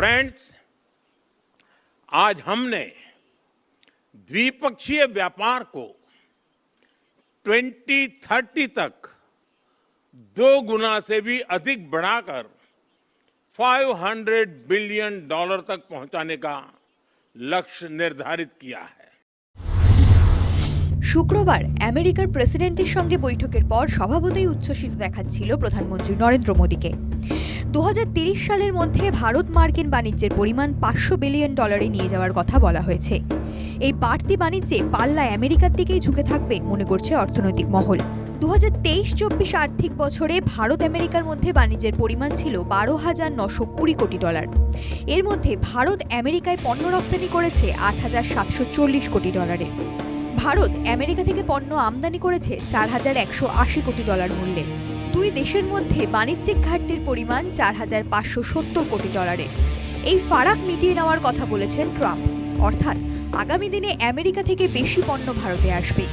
Friends आज हमने द्विपक्षीय व्यापार को 2030 तक दो गुना से भी अधिक बढ़ाकर 500 बिलियन डॉलर तक पहुंचाने का लक्ष्य निर्धारित किया है শুক্রবার আমেরিকার প্রেসিডেন্টের সঙ্গে বৈঠকের পর স্বভাবতই উচ্ছ্বসিত দেখাচ্ছিল প্রধানমন্ত্রী নরেন্দ্র মোদীকে দু সালের মধ্যে ভারত মার্কিন বাণিজ্যের পরিমাণ পাঁচশো বিলিয়ন ডলারে নিয়ে যাওয়ার কথা বলা হয়েছে। এই বাড়তি বাণিজ্যে পাল্লা আমেরিকার দিকেই ঝুঁকে থাকবে মনে করছে অর্থনৈতিক মহল। দু হাজার তেইশ চব্বিশ আর্থিক বছরে ভারত আমেরিকার মধ্যে বাণিজ্যের পরিমাণ ছিল বারো হাজার নশো কুড়ি কোটি ডলার। এর মধ্যে ভারত আমেরিকায় পণ্য রপ্তানি করেছে আট হাজার সাতশো চল্লিশ কোটি ডলারে। ভারত আমেরিকা থেকে পণ্য আমদানি করেছে চার হাজার একশো আশি কোটি ডলার মূল্যে। দুই দেশের মধ্যে বাণিজ্যিক ঘাটতির পরিমাণ চার হাজার পাঁচশো সত্তর কোটি ডলারের এই ফারাক মিটিয়ে নেওয়ার কথা বলেছেন ট্রাম্প। অর্থাৎ, আগামী দিনে আমেরিকা থেকে বেশি পণ্য ভারতে আসবে।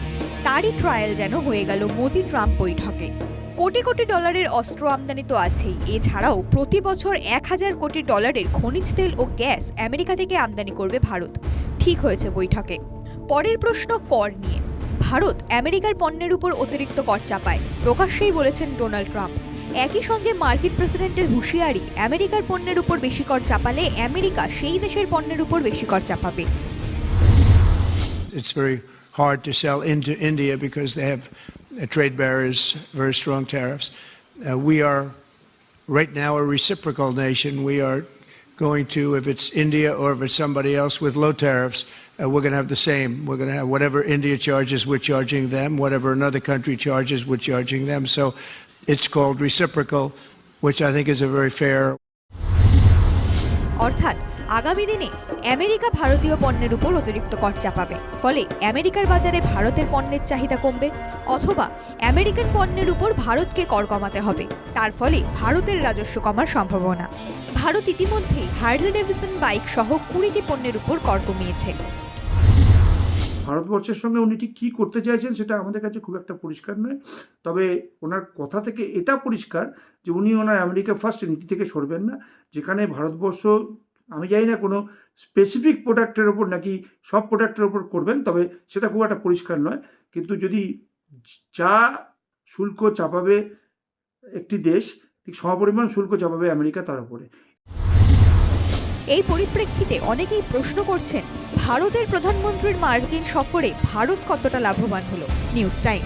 তারই ট্রায়াল যেন হয়ে গেল মোদি ট্রাম্প বৈঠকে। কোটি কোটি ডলারের অস্ত্র আমদানি তো আছেই। এছাড়াও প্রতি বছর এক হাজার কোটি ডলারের খনিজ তেল ও গ্যাস আমেরিকা থেকে আমদানি করবে ভারত। ঠিক হয়েছে বৈঠকে। পরের প্রশ্ন কর নিয়ে। ভারত আমেরিকার পণ্যের উপর অতিরিক্ত কর চাপায় প্রকাশ্যেই বলেছেন ডোনাল্ড ট্রাম্প একই সঙ্গে মার্কিন প্রেসিডেন্টের হুঁশিয়ারি আমেরিকার পণ্যের উপর বেশি কর চাপালে আমেরিকা সেই দেশের পণ্যের উপর বেশি কর চাপাবে It's very hard to sell into India because they have uh, trade barriers, very strong tariffs. Uh, we are right now a reciprocal nation. We are going to, if it's India or if it's somebody else with low tariffs, uh, we're going to have the same. We're going to have whatever India charges, we're charging them. Whatever another country charges, we're charging them. So it's called reciprocal, which I think is a very fair অর্থাৎ আগামী দিনে America ভারতীয় পণ্যের উপর অতিরিক্ত কর চাপাবে ফলে আমেরিকার বাজারে ভারতের পণ্যের চাহিদা কমবে অথবা আমেরিকান পণ্যের উপর ভারতকে কর কমাতে হবে তার ফলে ভারতের রাজস্ব কমার সম্ভাবনা ভারত ইতিমধ্যেই হার্লি ডেভিসন বাইক সহ কুড়িটি পণ্যের উপর কর কমিয়েছে ভারতবর্ষের সঙ্গে উনি ঠিক কী করতে চাইছেন সেটা আমাদের কাছে খুব একটা পরিষ্কার নয়। তবে ওনার কথা থেকে এটা পরিষ্কার যে উনি ওনার আমেরিকা ফার্স্ট নীতি থেকে সরবেন না, যেখানে ভারতবর্ষ, আমি জানি না কোনো স্পেসিফিক প্রোডাক্টের ওপর নাকি সব প্রোডাক্টের ওপর করবেন, তবে সেটা খুব একটা পরিষ্কার নয়। কিন্তু যদি যা শুল্ক চাপাবে একটি দেশ ঠিক সমপরিমাণ শুল্ক চাপাবে আমেরিকা তার উপরে। এই পরিপ্রেক্ষিতে অনেকেই প্রশ্ন করছেন, ভারতের প্রধানমন্ত্রীর মার্কিন সফরে ভারত কতটা লাভবান হলো? News time.